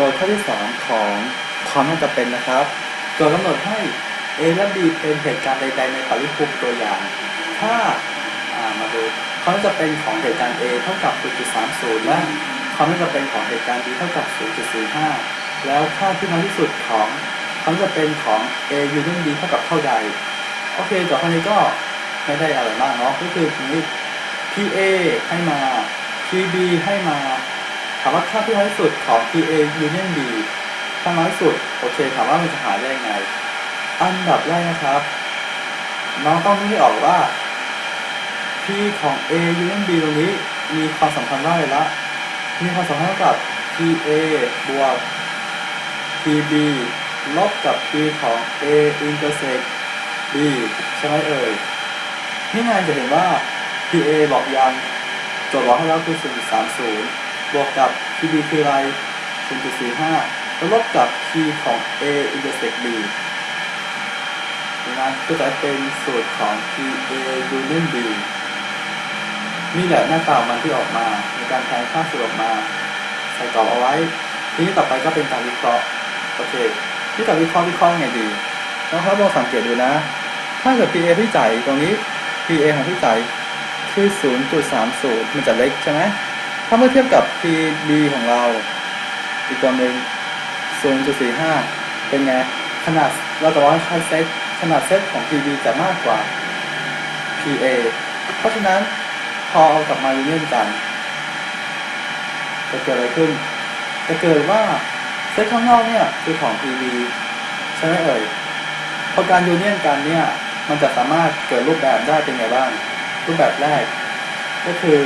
โจทย์ข้อที่สามของความน่าจะเป็นนะครับโจทย์กำหนดให้ A และ B เป็นเหตุการณ์ใด ๆ ในปริภูมิตัวอย่าง ถ้าามาดูความน่าจะเป็นของเหตุการณ์ A เท่ากับ 0.30 และความน่าจะเป็นของเหตุการณ์ B เท่ากับ 0.45 แล้วค่าที่น้อยที่สุดของความน่าจะเป็นของ A union B เท่ากับเท่าใด โอเคโจทย์ข้อนี้ก็ไม่ได้อะไรมากเนาะก็คือทีนี้ PA ให้มา PB ให้มาามว่าค่าที่น้อยสุดของ PA union B ถ้าน้อยสุด โอเค ถามว่ามันจะหาได้ยังไง อันดับแรกนะครับ น้องต้องนึกออกว่า P ของ A union B ตรงนี้มีความสัมพันธ์ว่าอะไรละ มีความสัมพันธ์เท่ากับ PA บวก PB ลบกับ P ของ A intersect B ใช่ไหมเอ่ยนี่ไงจะเห็นว่า PA บอกยัง โจทย์บอกให้แล้วคือ0.30 บวกกับ PB คืออะไร 0.45แล้วลบกับ P ของ A intersect B นั้นก็จะเป็นสูตรของ PA union B นี่แหละหน้าตามันที่ออกมา ในการแทนค่าสูตรออกมา ใส่กรอบเอาไว้ ทีนี้ต่อไปก็เป็นการวิเคราะห์ โอเค ที่จะวิเคราะห์วิเคราะห์ไงดีแล้วครับลองสังเกตดูนะ ถ้าเกิด PA ที่จ่ายตรงนี้ PA ของที่จ่ายคือ 0.30 มันจะเล็กใช่ไหม ถ้าเมื่อเทียบกับ PB ของเรา อีกตัวหนึ่ง0.45 เป็นไง ขนาดเราจะว่าค่าเซตขนาดเซตของ PB จะมากกว่า PA เพราะฉะนั้นพอเอากลับมายูเนียนกัน จะเกิดอะไรขึ้น จะเกิดว่าเซตข้างนอกเนี่ยคือของ PB ใช่ไหมเอ่ยพอการยูเนียนกันเนี่ย มันจะสามารถเกิดรูปแบบได้เป็นไงบ้าง รูปแบบแรก ก็คือ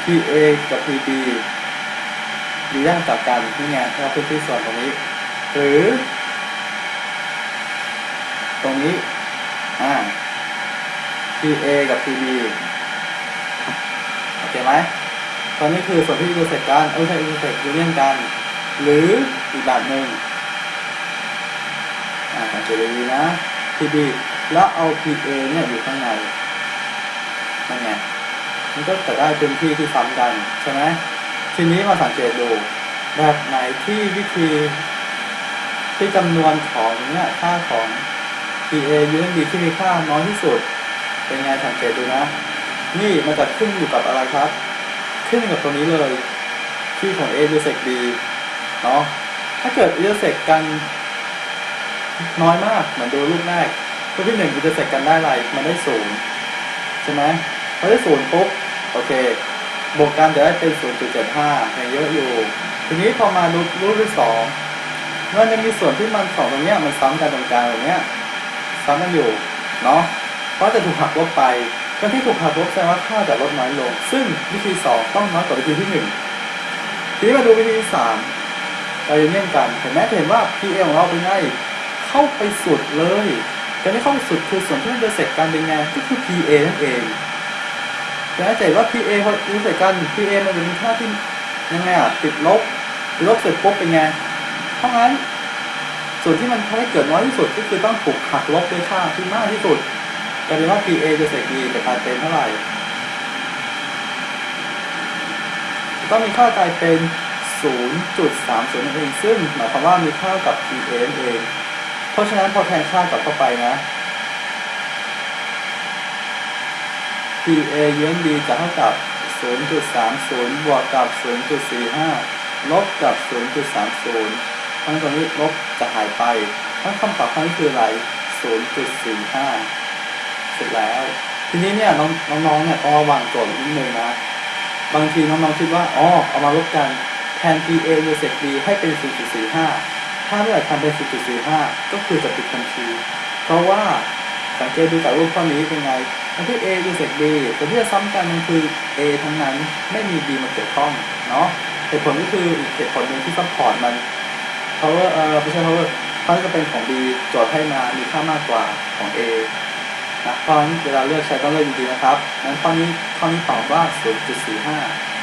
PA กับ PB อยู่ย่างกับกันนี่ไงเราพื้นที่ส่วนตรงนี้ หรือ ตรงนี้อ่า PA กับ PB โอเคไหมตอนนี้คือส่วนที่อินเตอร์เซ็กกันเออใช่อินเตอร์เซ็กยูเนียนกัน หรืออีกแบบหนึ่งอ่าสังเกตดีๆนะ PB แล้วเอา PA เนี่ยอยู่ข้างในนั่นไง มันก็จะได้พื้นที่ที่ซ้ำกันใช่ไหมทีนี้มาสังเกตดูแบบไหนที่วิธี ที่จำนวนของเนี่ยค่าของ PA ยูเนีที่มีค่าน้อยที่สุด เป็นไงสังเกตดูนะ นี่มันจะขึ้นอยู่กับอะไรครับ ขึ้นกับตัวนี้เลยที่ของ A ยูเซก B เนาะถ้าเกิดเตอร์เซกกันน้อยมากเหมือนดูรูปแรกรูปที่หนึ่งอินเตอร์เซกกันได้อะไรมันได้ศูนย์ใช่ไหม พอได้ศูนย์ปุ๊บโอเค บวกกันจะได้เป็น0.75ยังเยอะอยู่ ทีนี้พอมารูปรูปที่สองมันจะมีส่วนที่มันสองตรงเนี้ยมันซ้ำกันตรงกลางตรงเนี้ยซ้ำกันอยู่เนาะก็จะถูกหักลบไปการที่ถูกหักลบแสดงว่าค่าจะลดน้อยลง ซึ่งวิธีสองต้องน้อยกว่าวิธีที่หนึ่งทีนี้มาดูวิธีสามเราจะเลี่ยงกันเห็นไหมเห็นว่า PA ของเราเป็นไงเข้าไปสุดเลยการที่เข้าไปสุดคือส่วนที่มันจะเสร็จกันเป็นไงก็คือ PA นั่นเอง แต่ถ้าเกิดว่า PA พออินเสร็จกัน PA มันจะมีค่าที่ยังไงอะติดลบลบเสร็จปุ๊บเป็นไง เพราะงั้น ส่วนที่มันทำให้เกิดน้อยที่สุดก็คือต้องถูกหักลบด้วยค่าที่มากที่สุดกลายเป็นว่า PA จะเสร็จ B จะกลายเป็นเท่าไหร่ต้องมีค่ากลายเป็น 0.30นั่นเองซึ่งหมายความว่ามีค่ากับ PA นั่นเอง เพราะฉะนั้นพอแทนค่ากลับเข้าไปนะ PA เยูน B จะเท่ากับ 0.30 บวกกับ 0.45 ลบกับ 0.30ทั้งตัวนี้ลบจะหายไป ทั้งคำตอบครั้งนี้คืออะไร 0.45 เสร็จแล้ว ทีนี้เนี่ยน้องน้องๆเนี่ยต้องระวังโจทย์นิดนึงนะ บางทีน้องๆคิดว่า อ๋อ เอามาลบกัน แทน PA ยูเซก B ให้เป็น 0.45 ถ้าเมื่อไหร่ทำเป็น 0.45 ก็คือจะผิดทันที เพราะว่า สังเกตดูจากรูปข้อนี้เป็นไงมันที่ A ยูเซก B ตัวที่จะซ้ำกันมันคือ A ทั้งนั้นไม่มี B มาเกี่ยวข้องเนาะเหตุผลก็คืออีกเหตุผลหนึ่งที่ซัพพอร์ตมัน power เอ่อไม่ใช่ power เขาจะเป็นของ B โจทย์ให้มามีค่ามากกว่าของ A นะเพราะฉะนั้นเวลาเลือกใช้ต้องเลือกดีๆนะครับงั้นข้อนี้ข้อนี้ตอบว่า 0.45